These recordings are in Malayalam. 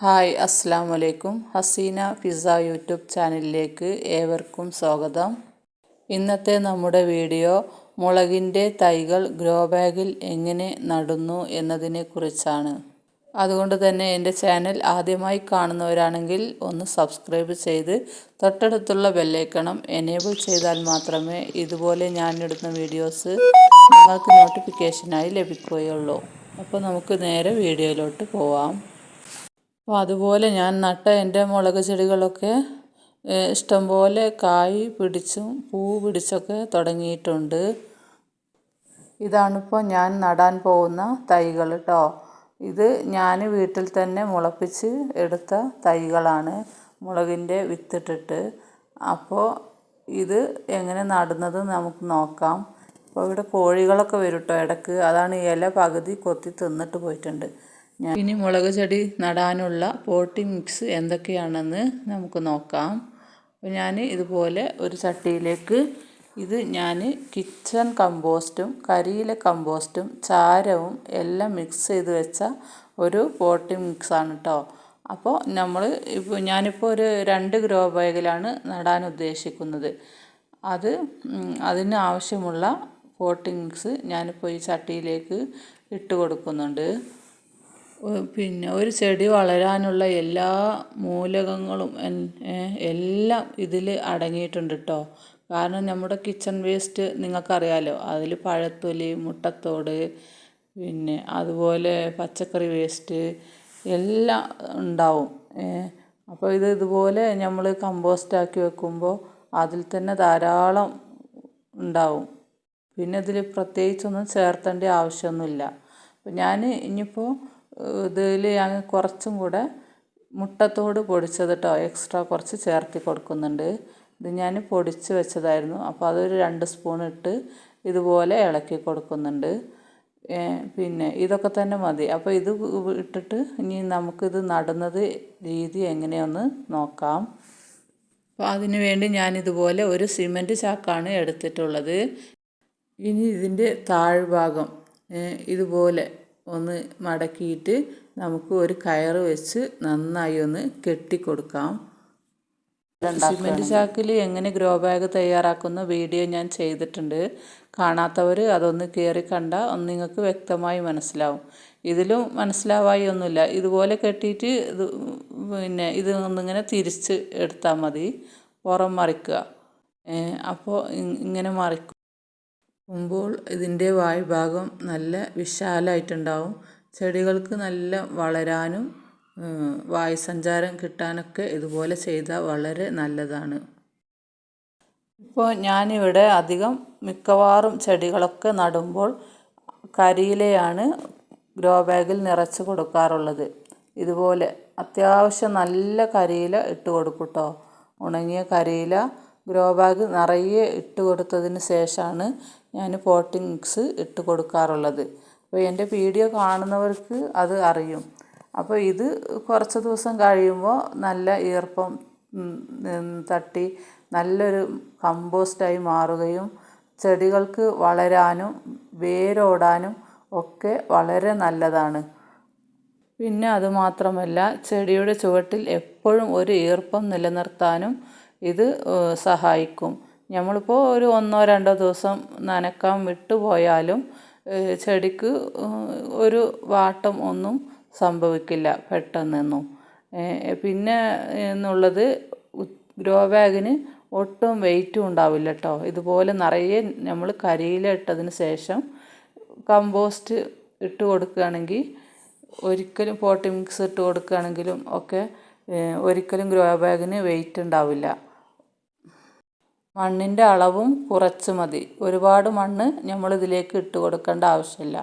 ഹായ് അസ്സാം വലൈക്കും ഹസീന പിസ്സ യൂട്യൂബ് ചാനലിലേക്ക് ഏവർക്കും സ്വാഗതം. ഇന്നത്തെ നമ്മുടെ വീഡിയോ മുളകിന്റെ തൈകൾ ഗ്രോ ബാഗിൽ എങ്ങനെ നടുന്നു എന്നതിനെ കുറിച്ചാണ്. അതുകൊണ്ട് തന്നെ എന്റെ ചാനൽ ആദ്യമായി കാണുന്നവരാണെങ്കിൽ ഒന്ന് സബ്സ്ക്രൈബ് ചെയ്ത് തൊട്ടടുത്തുള്ള ബെല്ലൈക്കണം എനേബിൾ ചെയ്താൽ മാത്രമേ ഇതുപോലെ ഞാനിടുന്ന വീഡിയോസ് നിങ്ങൾക്ക് നോട്ടിഫിക്കേഷനായി ലഭിക്കുകയുള്ളൂ. അപ്പോൾ നമുക്ക് നേരെ വീഡിയോയിലോട്ട് പോവാം. അപ്പോൾ അതുപോലെ ഞാൻ നട്ട എന്റെ മുളക് ചെടികളൊക്കെ ഇഷ്ടംപോലെ കായ് പിടിച്ചും പൂ പിടിച്ചൊക്കെ തുടങ്ങിയിട്ടുണ്ട്. ഇതാണിപ്പോൾ ഞാൻ നടാൻ പോകുന്ന തൈകൾ കേട്ടോ ഇത് ഞാൻ വീട്ടിൽ തന്നെ മുളപ്പിച്ച് എടുത്ത തൈകളാണ് മുളകിന്റെ വിത്തിട്ടിട്ട്. അപ്പോൾ ഇത് എങ്ങനെ നടുന്നത് നമുക്ക് നോക്കാം. അപ്പോൾ ഇവിടെ കോഴികളൊക്കെ വരും കേട്ടോ ഇടയ്ക്ക് അതാണ് ഇല പകുതി കൊത്തി തിന്നിട്ട് പോയിട്ടുണ്ട്. ഞാൻ ഇനി മുളക് ചെടി നടാനുള്ള പോട്ടിംഗ് മിക്സ് എന്തൊക്കെയാണെന്ന് നമുക്ക് നോക്കാം. അപ്പോൾ ഞാൻ ഇതുപോലെ ഒരു ചട്ടിയിലേക്ക് ഇത് ഞാൻ കിച്ചൺ കമ്പോസ്റ്റും കരിയിലെ കമ്പോസ്റ്റും ചാരവും എല്ലാം മിക്സ് ചെയ്ത് വെച്ച ഒരു പോട്ടിംഗ് മിക്സാണ് കേട്ടോ അപ്പോൾ നമ്മൾ ഇപ്പോൾ ഞാനിപ്പോൾ ഒരു രണ്ട് ഗ്രോ ബാഗിലാണ് നടാൻ ഉദ്ദേശിക്കുന്നത്. അത് അതിന് ആവശ്യമുള്ള പോട്ടിംഗ് മിക്സ് ഞാനിപ്പോൾ ഈ ചട്ടിയിലേക്ക് ഇട്ട് കൊടുക്കുന്നുണ്ട്. പിന്നെ ഒരു ചെടി വളരാനുള്ള എല്ലാ മൂലകങ്ങളും എല്ലാം ഇതിൽ അടങ്ങിയിട്ടുണ്ട് കേട്ടോ കാരണം നമ്മുടെ കിച്ചൺ വേസ്റ്റ് നിങ്ങൾക്കറിയാലോ അതിൽ പഴത്തൊലി മുട്ടത്തോട് പിന്നെ അതുപോലെ പച്ചക്കറി വേസ്റ്റ് എല്ലാം ഉണ്ടാവും അപ്പോൾ ഇത് ഇതുപോലെ നമ്മൾ കമ്പോസ്റ്റാക്കി വെക്കുമ്പോൾ അതിൽ തന്നെ ധാരാളം ഉണ്ടാവും. പിന്നെ ഇതിൽ പ്രത്യേകിച്ചൊന്നും ചേർത്തേണ്ട ആവശ്യമൊന്നുമില്ല. ഞാൻ ഇനിയിപ്പോൾ ഇതിൽ ഞാൻ കുറച്ചും കൂടെ മുട്ടത്തോട് പൊടിച്ചത് കേട്ടോ എക്സ്ട്രാ കുറച്ച് ചേർത്തി കൊടുക്കുന്നുണ്ട്. ഇത് ഞാൻ പൊടിച്ച് വെച്ചതായിരുന്നു. അപ്പോൾ അതൊരു രണ്ട് സ്പൂൺ ഇട്ട് ഇതുപോലെ ഇളക്കി കൊടുക്കുന്നുണ്ട്. പിന്നെ ഇതൊക്കെ തന്നെ മതി. അപ്പോൾ ഇത് ഇട്ടിട്ട് ഇനി നമുക്കിത് നടുന്നത് രീതി എങ്ങനെയൊന്ന് നോക്കാം. അപ്പോൾ അതിന് വേണ്ടി ഞാനിതുപോലെ ഒരു സിമന്റ് ചാക്കാണ് എടുത്തിട്ടുള്ളത്. ഇനി ഇതിന്റെ താഴ്ഭാഗം ഇതുപോലെ ഒന്ന് മടക്കിയിട്ട് നമുക്ക് ഒരു കയറ് വെച്ച് നന്നായി ഒന്ന് കെട്ടിക്കൊടുക്കാം. സിമെന്റ് ചാക്കിൽ എങ്ങനെ ഗ്രോ ബാഗ് തയ്യാറാക്കുന്ന വീഡിയോ ഞാൻ ചെയ്തിട്ടുണ്ട്. കാണാത്തവർ അതൊന്ന് കയറി കണ്ട ഒന്ന് നിങ്ങൾക്ക് വ്യക്തമായി മനസ്സിലാവും. ഇതിലും മനസ്സിലാവായി ഒന്നുമില്ല. ഇതുപോലെ കെട്ടിയിട്ട് ഇത് പിന്നെ ഇത് ഒന്നിങ്ങനെ തിരിച്ച് എടുത്താൽ മതി. പുറം മറിക്കുക. അപ്പോൾ ഇങ്ങനെ മറിക്കും. മ്പോൾ ഇതിന്റെ വായ്ഭാഗം നല്ല വിശാലമായിട്ടുണ്ടാവും ചെടികൾക്ക് നല്ല വളരാനും വായുസഞ്ചാരം കിട്ടാനൊക്കെ ഇതുപോലെ ചെയ്താൽ വളരെ നല്ലതാണ്. ഇപ്പോൾ ഞാനിവിടെ അധികം മിക്കവാറും ചെടികളൊക്കെ നടുമ്പോൾ കരിയിലയാണ് ഗ്രോ ബാഗിൽ നിറച്ച് കൊടുക്കാറുള്ളത്. ഇതുപോലെ അത്യാവശ്യം നല്ല കരിയില ഇട്ട് കൊടുക്കും കേട്ടോ ഉണങ്ങിയ കരിയില ഗ്രോ ബാഗ് നിറയെ ഇട്ട് കൊടുത്തതിന് ശേഷമാണ് ഞാൻ പോട്ടിംഗ് മിക്സ് ഇട്ട് കൊടുക്കാറുള്ളത്. അപ്പോൾ എന്റെ വീഡിയോ കാണുന്നവർക്ക് അത് അറിയും. അപ്പോൾ ഇത് കുറച്ച് ദിവസം കഴിയുമ്പോൾ നല്ല ഈർപ്പം തട്ടി നല്ലൊരു കമ്പോസ്റ്റായി മാറുകയും ചെടികൾക്ക് വളരാനും വേരോടാനും ഒക്കെ വളരെ നല്ലതാണ്. പിന്നെ അതുമാത്രമല്ല ചെടിയുടെ ചുവട്ടിൽ എപ്പോഴും ഒരു ഈർപ്പം നിലനിർത്താനും ഇത് സഹായിക്കും. നമ്മളിപ്പോൾ ഒരു ഒന്നോ രണ്ടോ ദിവസം നനക്കാൻ വിട്ടുപോയാലും ചെടിക്ക് ഒരു വാട്ടം ഒന്നും സംഭവിക്കില്ല പെട്ടെന്നൊന്നും. പിന്നെ എന്നുള്ളത് ഗ്രോ ബാഗിന് ഒട്ടും വെയിറ്റും ഉണ്ടാവില്ല കേട്ടോ ഇതുപോലെ നിറയെ നമ്മൾ കരിയില ഇട്ടതിന് ശേഷം കമ്പോസ്റ്റ് ഇട്ട് കൊടുക്കുകയാണെങ്കിൽ ഒരിക്കലും പോട്ടി മിക്സ് ഇട്ട് കൊടുക്കുകയാണെങ്കിലും ഒക്കെ ഒരിക്കലും ഗ്രോ ബാഗിന് വെയിറ്റ് ഉണ്ടാവില്ല. മണ്ണിന്റെ അളവും കുറച്ച് മതി. ഒരുപാട് മണ്ണ് നമ്മൾ ഇതിലേക്ക് ഇട്ട് കൊടുക്കേണ്ട ആവശ്യമില്ല.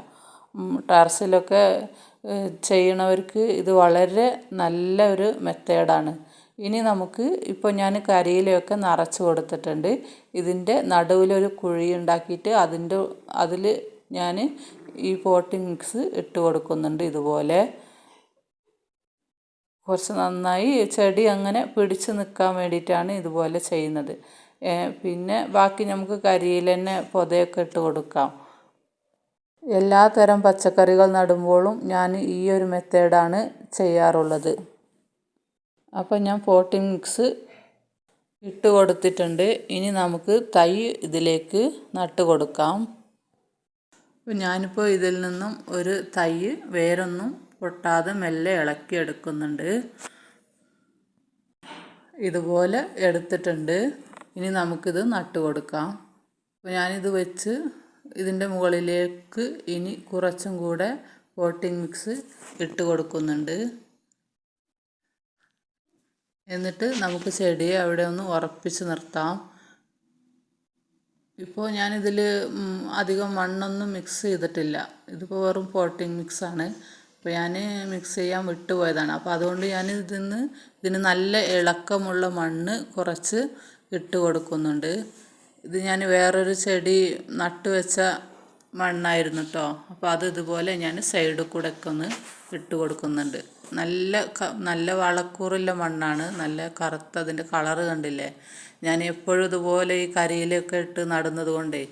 ടെറസിലൊക്കെ ചെയ്യണവർക്ക് ഇത് വളരെ നല്ല ഒരു മെത്തേഡാണ്. ഇനി നമുക്ക് ഇപ്പോൾ ഞാൻ കരിയിലൊക്കെ നിറച്ച് കൊടുത്തിട്ടുണ്ട്. ഇതിന്റെ നടുവിലൊരു കുഴി ഉണ്ടാക്കിയിട്ട് അതിന്റെ അതിൽ ഞാൻ ഈ പോട്ടിംഗ് മിക്സ് ഇട്ട് കൊടുക്കുന്നുണ്ട് ഇതുപോലെ. കുറച്ച് നന്നായി ചെടി അങ്ങനെ പിടിച്ച് നിൽക്കാൻ വേണ്ടിയിട്ടാണ് ഇതുപോലെ ചെയ്യുന്നത്. പിന്നെ ബാക്കി നമുക്ക് കരിയിൽ തന്നെ പൊതയൊക്കെ ഇട്ട് കൊടുക്കാം. എല്ലാ തരം പച്ചക്കറികൾ നടുമ്പോഴും ഞാൻ ഈ ഒരു മെത്തേഡാണ് ചെയ്യാറുള്ളത്. അപ്പോൾ ഞാൻ പോട്ടിംഗ് മിക്സ് ഇട്ട് കൊടുത്തിട്ടുണ്ട്. ഇനി നമുക്ക് തൈ ഇതിലേക്ക് നട്ട് കൊടുക്കാം. ഞാനിപ്പോൾ ഇതിൽ നിന്നും ഒരു തൈ വേരൊന്നും പൊട്ടാതെ മെല്ലെ ഇളക്കി ഇളക്കിയെടുക്കുന്നുണ്ട് ഇതുപോലെ എടുത്തിട്ടുണ്ട്. ഇനി നമുക്കിത് നട്ട് കൊടുക്കാം. അപ്പോൾ ഞാനിത് വെച്ച് ഇതിന്റെ മുകളിലേക്ക് ഇനി കുറച്ചും കൂടെ പോട്ടിംഗ് മിക്സ് ഇട്ട് കൊടുക്കുന്നുണ്ട്. എന്നിട്ട് നമുക്ക് ചെടിയെ അവിടെ ഒന്ന് ഉറപ്പിച്ച് നിർത്താം. ഇപ്പോൾ ഞാനിതിൽ അധികം മണ്ണൊന്നും മിക്സ് ചെയ്തിട്ടില്ല. ഇതിപ്പോൾ വെറും പോട്ടിംഗ് മിക്സാണ്. അപ്പോൾ ഞാൻ മിക്സ് ചെയ്യാൻ വിട്ടുപോയതാണ്. അപ്പോൾ അതുകൊണ്ട് ഞാൻ ഇതിന്ന് ഇതിന് നല്ല ഇളക്കമുള്ള മണ്ണ് കുറച്ച് ഇട്ട് കൊടുക്കുന്നുണ്ട്. ഇത് ഞാൻ വേറൊരു ചെടി നട്ടു വെച്ച മണ്ണായിരുന്നു കേട്ടോ അപ്പോൾ അത് ഇതുപോലെ ഞാൻ സൈഡിൽ കൂടെ ഒക്കെ ഒന്ന് ഇട്ട് കൊടുക്കുന്നുണ്ട്. നല്ല നല്ല വളക്കൂറുള്ള മണ്ണാണ്. നല്ല കറുത്ത അതിന്റെ കളറ് കണ്ടില്ലേ? ഞാൻ എപ്പോഴും ഇതുപോലെ ഈ കരിയിലൊക്കെ ഇട്ട് നടുന്നത് കൊണ്ടേ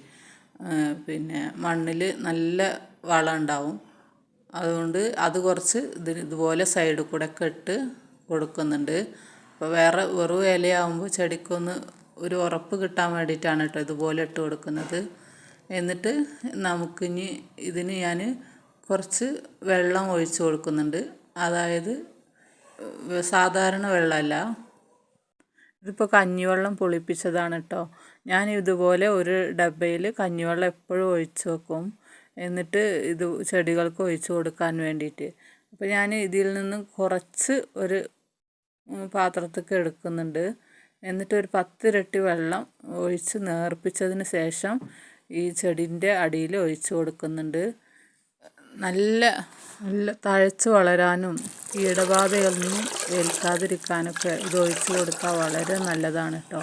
പിന്നെ മണ്ണിൽ നല്ല വളം ഉണ്ടാവും. അതുകൊണ്ട് അത് കുറച്ച് ഇതിന് ഇതുപോലെ സൈഡിൽ കൂടെ ഒക്കെ ഇട്ട് കൊടുക്കുന്നുണ്ട്. അപ്പോൾ വേറെ വെറും ഇലയാകുമ്പോൾ ചെടിക്കൊന്ന് ഒരു ഉറപ്പ് കിട്ടാൻ വേണ്ടിയിട്ടാണ് കേട്ടോ ഇതുപോലെ ഇട്ട് കൊടുക്കുന്നത്. എന്നിട്ട് നമുക്കിനി ഇതിന് ഞാൻ കുറച്ച് വെള്ളം ഒഴിച്ച് കൊടുക്കുന്നുണ്ട്. അതായത് സാധാരണ വെള്ളമല്ല. ഇതിപ്പോൾ കഞ്ഞിവെള്ളം പുളിപ്പിച്ചതാണ് കേട്ടോ ഞാൻ ഇതുപോലെ ഒരു ഡബയിൽ കഞ്ഞിവെള്ളം എപ്പോഴും ഒഴിച്ച് വെക്കും. എന്നിട്ട് ഇത് ചെടികൾക്ക് ഒഴിച്ച് കൊടുക്കാൻ വേണ്ടിയിട്ട്. അപ്പോൾ ഞാൻ ഇതിൽ നിന്ന് കുറച്ച് ഒരു പാത്രത്തേക്ക് എടുക്കുന്നുണ്ട്. എന്നിട്ട് ഒരു പത്തിരട്ടി വെള്ളം ഒഴിച്ച് നേർപ്പിച്ചതിന് ശേഷം ഈ ചെടീന്റെ അടിയിൽ ഒഴിച്ച് കൊടുക്കുന്നുണ്ട്. നല്ല നല്ല തഴച്ച് വളരാനും കീടബാധയൊന്നും ഏൽക്കാതിരിക്കാനൊക്കെ ഇത് ഒഴിച്ച് കൊടുത്താൽ വളരെ നല്ലതാണ് കേട്ടോ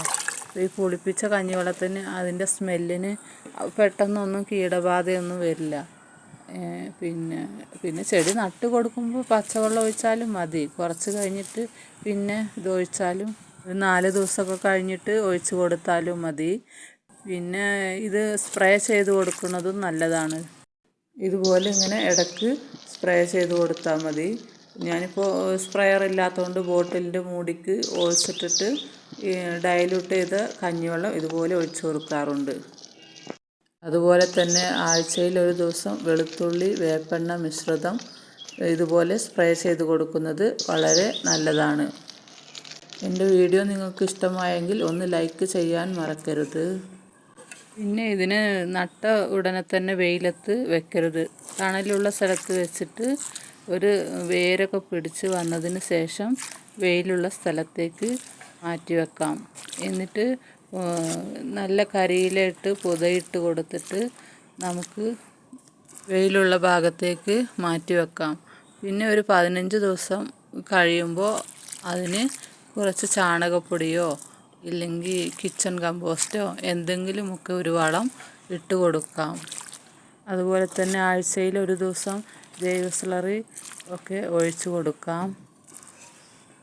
ഈ പുളിപ്പിച്ച കഞ്ഞിവെള്ളത്തിന് അതിന്റെ സ്മെല്ലിന് പെട്ടെന്നൊന്നും കീടബാധയൊന്നും വരില്ല. പിന്നെ പിന്നെ ചെടി നട്ട് കൊടുക്കുമ്പോൾ പച്ചവെള്ളം ഒഴിച്ചാലും മതി. കുറച്ച് കഴിഞ്ഞിട്ട് പിന്നെ ഇത് ഒഴിച്ചാലും ഒരു നാല് ദിവസമൊക്കെ കഴിഞ്ഞിട്ട് ഒഴിച്ച് കൊടുത്താലും മതി. പിന്നെ ഇത് സ്പ്രേ ചെയ്ത് കൊടുക്കുന്നതും നല്ലതാണ്. ഇതുപോലെ ഇങ്ങനെ ഇടയ്ക്ക് സ്പ്രേ ചെയ്ത് കൊടുത്താൽ മതി. ഞാനിപ്പോൾ സ്പ്രെയർ ഇല്ലാത്തതുകൊണ്ട് ബോട്ടിലിന്റെ മൂടിക്ക് ഒഴിച്ചിട്ടിട്ട് ഡയലൂട്ട് ചെയ്ത കഞ്ഞിവെള്ളം ഇതുപോലെ ഒഴിച്ചു കൊടുക്കാറുണ്ട്. അതുപോലെ തന്നെ ആഴ്ചയിൽ ഒരു ദിവസം വെളുത്തുള്ളി വേപ്പെണ്ണ മിശ്രിതം ഇതുപോലെ സ്പ്രേ ചെയ്ത് കൊടുക്കുന്നത് വളരെ നല്ലതാണ്. എന്റെ വീഡിയോ നിങ്ങൾക്ക് ഇഷ്ടമായെങ്കിൽ ഒന്ന് ലൈക്ക് ചെയ്യാൻ മറക്കരുത്. പിന്നെ ഇതിന് നട്ട ഉടനെ തന്നെ വെയിലത്ത് വെക്കരുത്. തണലുള്ള സ്ഥലത്ത് വെച്ചിട്ട് ഒരു വേരൊക്കെ പിടിച്ച് വന്നതിന് ശേഷം വെയിലുള്ള സ്ഥലത്തേക്ക് മാറ്റി വെക്കാം. എന്നിട്ട് നല്ല കരിയിലിട്ട് പുതയിട്ട് കൊടുത്തിട്ട് നമുക്ക് വെയിലുള്ള ഭാഗത്തേക്ക് മാറ്റി വെക്കാം. പിന്നെ ഒരു പതിനഞ്ച് ദിവസം കഴിയുമ്പോൾ അതിന് കുറച്ച് ചാണകപ്പൊടിയോ ഇല്ലെങ്കിൽ കിച്ചൺ കമ്പോസ്റ്റോ എന്തെങ്കിലുമൊക്കെ ഒരു വളം ഇട്ട് കൊടുക്കാം. അതുപോലെ തന്നെ ആഴ്ചയിൽ ഒരു ദിവസം ജൈവ സ്ലറി ഒക്കെ ഒഴിച്ചു കൊടുക്കാം.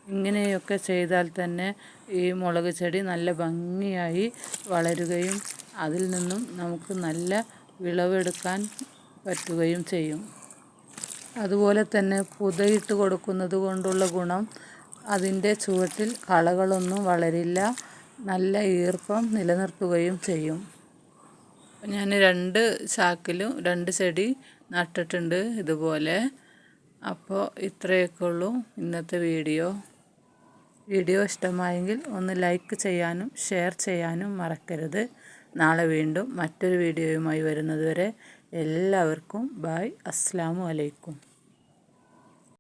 ഇങ്ങനെയൊക്കെ ചെയ്താൽ തന്നെ ഈ മുളക് ചെടി നല്ല ഭംഗിയായി വളരുകയും അതിൽ നിന്നും നമുക്ക് നല്ല വിളവെടുക്കാൻ പറ്റുകയും ചെയ്യും. അതുപോലെ തന്നെ പുതയിട്ട് കൊടുക്കുന്നത് കൊണ്ടുള്ള ഗുണം അതിന്റെ ചുവട്ടിൽ കളകളൊന്നും വളരില്ല നല്ല ഈർപ്പം നിലനിർത്തുകയും ചെയ്യും. ഞാൻ രണ്ട് ചാക്കിലും രണ്ട് ചെടി നട്ടിട്ടുണ്ട് ഇതുപോലെ. അപ്പോൾ ഇത്രയൊക്കെ ഉള്ളൂ ഇന്നത്തെ വീഡിയോ. വീഡിയോ ഇഷ്ടമായെങ്കിൽ ഒന്ന് ലൈക്ക് ചെയ്യാനും ഷെയർ ചെയ്യാനും മറക്കരുത്. നാളെ വീണ്ടും മറ്റൊരു വീഡിയോയുമായി വരുന്നതുവരെ എല്ലാവർക്കും ബായ് അസ്സാം വലൈക്കും